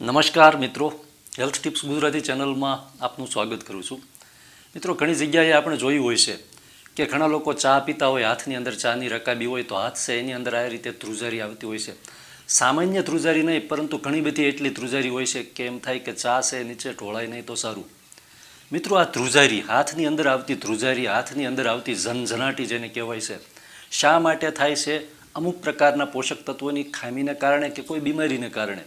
નમસ્કાર મિત્રો. Health tips Gujarati ચેનલમાં આપનું સ્વાગત કરું છું. મિત્રો, ઘણી જગ્યાએ આપણે જોયું હોય છે કે ઘણા લોકો ચા પીતા હોય, હાથની અંદર ચાની રકાબી હોય તો હાથ છે, એની અંદર આ રીતે ધ્રુજારી આવતી હોય છે. સામાન્ય ધ્રુજારી નહીં, પરંતુ ઘણી બધી એટલી ધ્રુજારી હોય છે કે એમ થાય કે ચા છે, નીચે ઢોળાય નહીં તો સારું. મિત્રો, આ ધ્રુજારી હાથની અંદર આવતી ધ્રુજારી, હાથની અંદર આવતી ઝનઝનાટી જેને કહેવાય છે, શા માટે થાય છે? અમુક પ્રકારના પોષક તત્વોની ખામીને કારણે કે કોઈ બીમારીને કારણે?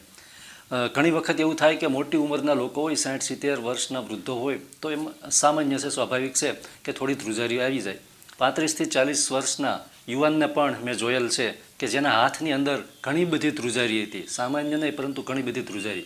ઘણી વખત એવું થાય કે મોટી ઉંમરના લોકો હોય, સાઠ, સિત્તેર વર્ષના વૃદ્ધો હોય, તો એમ સામાન્ય છે, સ્વાભાવિક છે કે થોડી ધ્રુજારી આવી જાય. પાંત્રીસથી ચાલીસ વર્ષના યુવાનને પણ મેં જોયેલ છે કે જેના હાથની અંદર ઘણી બધી ધ્રુજારી હતી. સામાન્ય નહીં, પરંતુ ઘણી બધી ધ્રુજારી.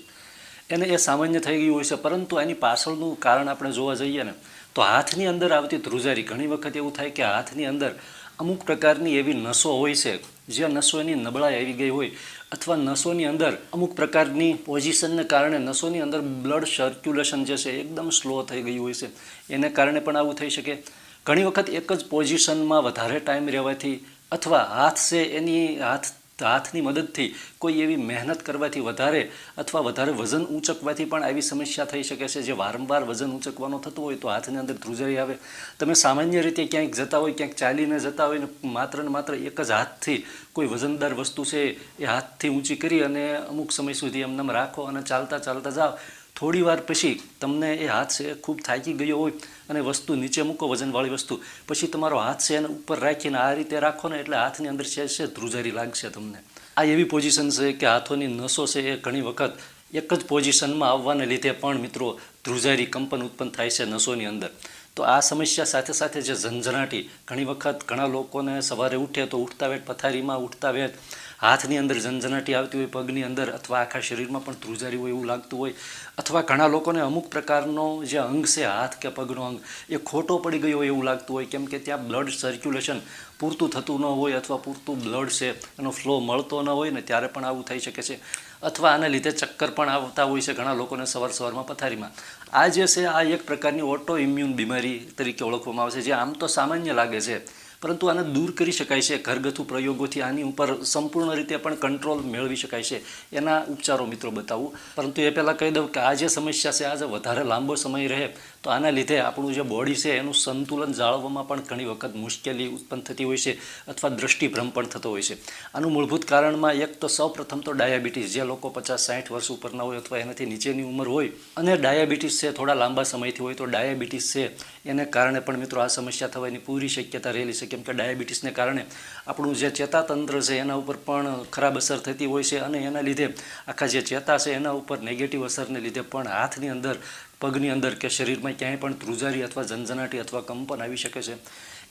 એને એ સામાન્ય થઈ ગયું હોય છે, પરંતુ એની પાછળનું કારણ આપણે જોવા જઈએ ને, તો હાથની અંદર આવતી ધ્રુજારી. ઘણી વખત એવું થાય કે હાથની અંદર અમુક પ્રકારની એવી નસો હોય છે જે નસો એની નબળાઈ આવી ગઈ હોય અથવા નસોની અંદર અમુક પ્રકારની પોઝિશનને કારણે નસોની અંદર બ્લડ સર્ક્યુલેશન જે છે એકદમ સ્લો થઈ ગયું હોય છે. એને કારણે પણ આવું થઈ શકે. ઘણી વખત એક જ પોઝિશનમાં વધારે ટાઈમ રહેવાથી અથવા હાથ છે એની હાથ હાથની મદદથી કોઈ એવી મહેનત કરવાથી વધારે અથવા વધારે વજન ઊંચકવાથી પણ આવી સમસ્યા થઈ શકે છે. જે વારંવાર વજન ઊંચકવાનું થતું હોય તો હાથની અંદર ધ્રુજારી આવે. તમે સામાન્ય રીતે ક્યાંક જતા હોય, ક્યાંક ચાલીને જતા હોય ને માત્ર ને માત્ર એક જ હાથથી કોઈ વજનદાર વસ્તુ છે એ હાથથી ઊંચી કરી અને અમુક સમય સુધી એમને રાખો અને ચાલતા ચાલતા જાઓ. થોડી વાર પછી તમને એ હાથ છે ખૂબ થાકી ગયો હોય અને વસ્તુ નીચે મૂકો, વજનવાળી વસ્તુ. પછી તમારો હાથ છે એને ઉપર રાખીને આ રીતે રાખો ને એટલે હાથની અંદર છે છે ધ્રુજારી લાગશે તમને. આ એવી પોઝિશન છે કે હાથોની નસો છે એ ઘણી વખત એક જ પોઝિશનમાં આવવાને લીધે પણ મિત્રો ધ્રુજારી કંપન ઉત્પન્ન થાય છે નસોની અંદર. તો આ સમસ્યા સાથે સાથે જે ઝંઝનાટી, ઘણી વખત ઘણા લોકોને સવારે ઉઠે તો ઉઠતા વેઠ પથારીમાં ઉઠતા વેઠ હાથની અંદર ઝંઝનાટી આવતી હોય, પગની અંદર અથવા આખા શરીરમાં પણ ધ્રુજારી હોય એવું લાગતું હોય, અથવા ઘણા લોકોને અમુક પ્રકારનો જે અંગ છે, હાથ કે પગનો અંગ, એ ખોટો પડી ગયો હોય એવું લાગતું હોય, કેમ કે ત્યાં બ્લડ સર્ક્યુલેશન પૂરતું થતું ન હોય અથવા પૂરતું બ્લડ છે, એનો ફ્લો મળતો ન હોય ને ત્યારે પણ આવું થઈ શકે છે. અથવા આના લીધે ચક્કર પણ આવતા હોય છે ઘણા લોકોને સવાર સવારમાં પથારીમાં. આ જે છે, આ એક પ્રકારની ઓટો ઇમ્યુન બીમારી તરીકે ઓળખવામાં આવે છે, જે આમ તો સામાન્ય લાગે છે, પરંતુ આને દૂર કરી શકાય છે, ઘરગથ્થુ પ્રયોગોથી આની ઉપર સંપૂર્ણ રીતે પણ કંટ્રોલ મેળવી શકાય છે, એના ઉપચારો મિત્રો બતાવું. પરંતુ એ પહેલાં કહી દઉં કે આ જે સમસ્યા છે આજે વધારે લાંબો સમય રહે તો આના લીધે આપણું જે બોડી છે, એનું સંતુલન જાળવવામાં પણ ઘણી વખત મુશ્કેલી ઉત્પન્ન થતી હોય છે અથવા દ્રષ્ટિભ્રમ પણ થતો હોય છે. આનું મૂળભૂત કારણમાં એક તો સૌ પ્રથમ તો ડાયાબિટીસ. જે લોકો પચાસ સાઠ વર્ષ ઉપરના હોય અથવા એનાથી નીચેની ઉંમર હોય અને ડાયાબિટીસ છે થોડા લાંબા સમયથી હોય તો ડાયાબિટીસ છે, એને કારણે પણ મિત્રો આ સમસ્યા થવાની પૂરી શક્યતા રહેલી છે. કેમ કે ડાયાબિટીસને કારણે આપણું જે ચેતાતંત્ર છે, એના ઉપર પણ ખરાબ અસર થતી હોય છે અને એના લીધે આખા જે ચેતા છે, એના ઉપર નેગેટિવ અસરને લીધે પણ હાથની અંદર પગની અંદર કે શરીરમાં ક્યાંય પણ ધ્રુજારી અથવા ઝંઝનાટી અથવા કંપન આવી શકે છે.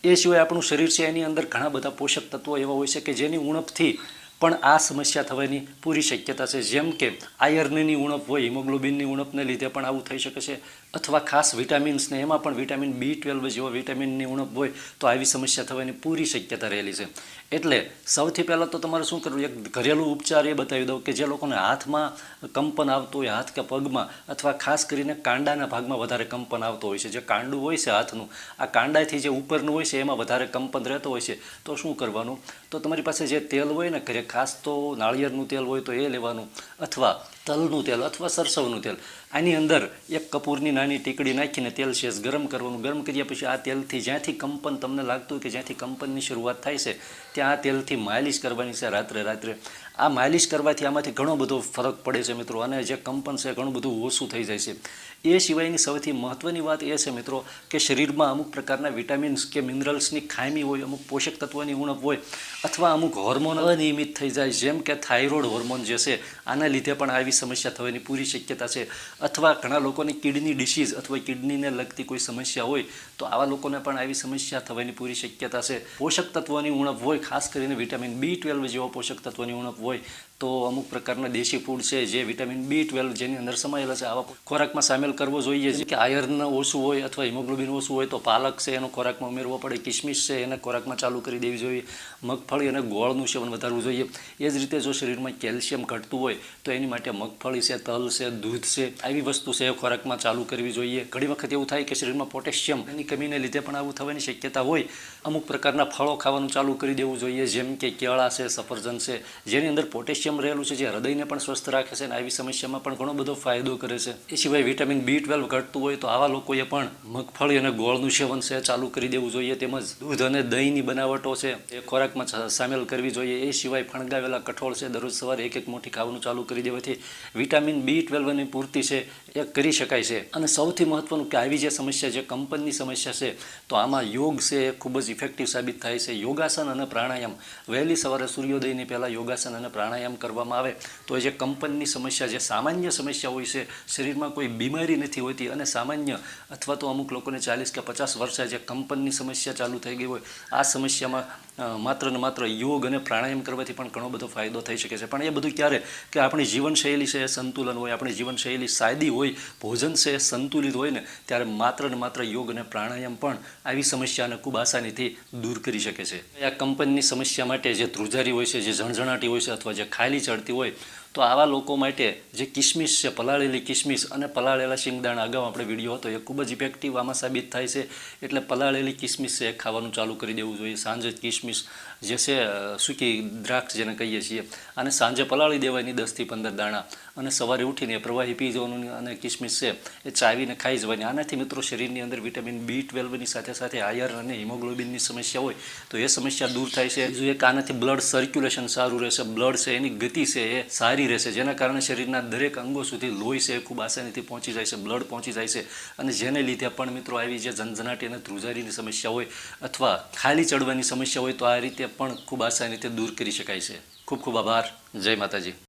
એ સિવાય આપણું શરીર છે એની અંદર ઘણા બધા પોષક તત્વો એવા હોય છે કે જેની ઉણપથી પણ આ સમસ્યા થવાની પૂરી શક્યતા છે. જેમ કે આયર્નની ઉણપ હોય, હિમોગ્લોબિનની ઉણપને લીધે પણ આવું થઈ શકે છે. અથવા ખાસ વિટામિન્સને એમાં પણ વિટામિન બી ટ્વેલ્વ જેવો વિટામિનની ઉણપ હોય તો આવી સમસ્યા થવાની પૂરી શક્યતા રહેલી છે. એટલે સૌથી પહેલાં તો તમારે શું કરવું? એક ઘરેલું ઉપચાર એ બતાવી દઉં કે જે લોકોને હાથમાં કંપન આવતું હોય, હાથ કે પગમાં, અથવા ખાસ કરીને કાંડાના ભાગમાં વધારે કંપન આવતો હોય છે. જે કાંડું હોય છે હાથનું, આ કાંડાથી જે ઉપરનું હોય છે એમાં વધારે કંપન રહેતો હોય છે. તો શું કરવાનું? તો તમારી પાસે જે તેલ હોય ને, ઘરે ખાસ તો નાળિયેરનું તેલ હોય તો એ લેવાનું. અથવા તલનું તેલ અથવા સરસવનું તેલ. આની અંદર એક કપૂરની નાની ટીકડી નાખીને તેલ શેષ ગરમ કરવાનું. ગરમ કર્યા પછી આ તેલથી જ્યાંથી કંપન તમને લાગતું કે જ્યાંથી કંપનની શરૂઆત થાય છે, ત્યાં આ તેલથી માલિશ કરવાની છે રાત્રે રાત્રે. આ માલિશ કરવાથી આમાંથી ઘણો બધો ફરક પડે છે મિત્રો, અને જે કંપન છે ઘણું બધું ઓછું થઈ જાય છે. એ સિવાયની સૌથી મહત્ત્વની વાત એ છે મિત્રો કે શરીરમાં અમુક પ્રકારના વિટામિન્સ કે મિનરલ્સની ખામી હોય, અમુક પોષક તત્વોની ઉણપ હોય, અથવા અમુક હોર્મોન અનિયમિત થઈ જાય, જેમ કે થાઇરોઇડ હોર્મોન જે છે, આના લીધે પણ આવી સમસ્યા થવાની પૂરી શક્યતા છે. અથવા ઘણા લોકોની કિડની ડિસીઝ અથવા કિડનીને લગતી કોઈ સમસ્યા હોય, તો આવા લોકોને પણ આવી સમસ્યા થવાની પૂરી શક્યતા છે. પોષક તત્વોની ઉણપ હોય, ખાસ કરીને વિટામિન બી ટ્વેલ્વ જેવા પોષક તત્વોની ઉણપ હોય, તો અમુક પ્રકારના દેશી ફૂડ છે જે વિટામિન બી ટ્વેલ્વ જેની અંદર સમાયેલા છે. આવા ખોરાકમાં સામેલ કરવો જોઈએ. કે આયર્ન ઓછું હોય અથવા હિમોગ્લોબિન ઓછું હોય તો પાલક છે એનો ખોરાકમાં ઉમેરવો પડે. કિશમિશ છે એને ખોરાકમાં ચાલુ કરી દેવી જોઈએ. મગફળી અને ગોળનું સેવન વધારવું જોઈએ. એ જ રીતે જો શરીરમાં કેલ્શિયમ ઘટતું હોય, તો એની માટે મગફળી છે, તલ છે, દૂધ છે, આવી વસ્તુ છે એ ખોરાકમાં ચાલુ કરવી જોઈએ. ઘણી વખત એવું થાય કે શરીરમાં પોટેશિયમ એની કમીને લીધે પણ આવું થવાની શક્યતા હોય. અમુક પ્રકારના ફળો ખાવાનું ચાલુ કરી દેવું જોઈએ. જેમ કે કેળા છે, સફરજન છે, જેની અંદર પોટેશિયમ રહેલું છે જે હૃદયને પણ સ્વસ્થ રાખે છે અને આવી સમસ્યામાં પણ ઘણો બધો ફાયદો કરે છે. એ સિવાય વિટામિન બી ટ્વેલ્વ ઘટતું હોય તો આવા લોકોએ પણ મગફળી અને ગોળનું સેવન છે, ચાલુ કરી દેવું જોઈએ. તેમજ દૂધ અને દહીંની બનાવટો છે એ ખોરાકમાં સામેલ કરવી જોઈએ. એ સિવાય ફણગાવેલા કઠોળ છે, દરરોજ સવારે એક એક મોટી ખાવાનું ચાલુ કરી દેવાથી વિટામિન બી ટ્વેલ્વની પૂર્તિ છે એ કરી શકાય છે. અને સૌથી મહત્વનું કે આવી જે સમસ્યા જે કંપનની સમસ્યા છે, તો આમાં યોગ છે એ ખૂબ જ ઇફેક્ટિવ સાબિત થાય છે. યોગાસન અને પ્રાણાયામ. વહેલી સવારે સૂર્યોદયની પહેલાં યોગાસન અને પ્રાણાયામ કરવામાં આવે, તો જે કંપનની સમસ્યા, જે સામાન્ય સમસ્યા હોય છે, શરીરમાં કોઈ બીમારી નથી હોતી અને સામાન્ય અથવા તો અમુક લોકોને ચાલીસ કે પચાસ વર્ષે જે કંપનની સમસ્યા ચાલુ થઈ ગઈ હોય, આ સમસ્યામાં માત્ર ને માત્ર યોગ અને પ્રાણાયામ કરવાથી પણ ઘણો બધો ફાયદો થઈ શકે છે. પણ એ બધું ક્યારે? કે આપણી જીવનશૈલી છે સંતુલન હોય, આપણી જીવનશૈલી સાદી હોય, ભોજન છે સંતુલિત હોય ને, ત્યારે માત્ર ને માત્ર યોગ અને પ્રાણાયામ પણ આવી સમસ્યાને ખૂબ આસાનીથી દૂર કરી શકે છે. આ કંપનની સમસ્યા માટે જે ધ્રુજારી હોય છે, જે ઝણઝણાટી હોય છે અથવા જે ખાલી ચડતી હોય તો આવા લોકો માટે જે કિસમિસ છે, પલાળેલી કિસમિસ અને પલાળેલા શિંગદાણા, અગાઉ આપણે વીડિયો હતો, એ ખૂબ જ ઇફેક્ટિવ આમાં સાબિત થાય છે. એટલે પલાળેલી કિસમિસ છે ખાવાનું ચાલુ કરી દેવું જોઈએ. સાંજે કિસમિસ જે છે સૂકી દ્રાક્ષ જેને કહીએ છીએ, અને સાંજે પલાળી દેવાની દસથી પંદર દાણા. અને સવારે ઉઠીને પ્રવાહી પી જવાનું અને કિસમિસ છે, એ ચાવીને ખાઈ જવાની. આનાથી મિત્રો શરીરની અંદર વિટામિન બી ટ્વેલ્વની સાથે સાથે આયર્ન અને હિમોગ્લોબિનની સમસ્યા હોય, તો એ સમસ્યા દૂર થાય છે. બીજું એક આનાથી બ્લડ સર્ક્યુલેશન સારું રહેશે, બ્લડ છે, એની ગતિ છે, એ સારી રહેશે. જેના કારણે શરીરના દરેક અંગો સુધી લોહી છે ખૂબ આસાનીથી પહોંચી જાય છે, બ્લડ પહોંચી જાય છે અને જેને લીધે પણ મિત્રો આવી જે ઝંઝનાટી અને ધ્રુજારીની સમસ્યા હોય અથવા ખાલી ચડવાની સમસ્યા હોય તો આ રીતે પણ ખૂબ આસાનીથી દૂર કરી શકાય છે. ખૂબ ખૂબ આભાર. જય માતાજી.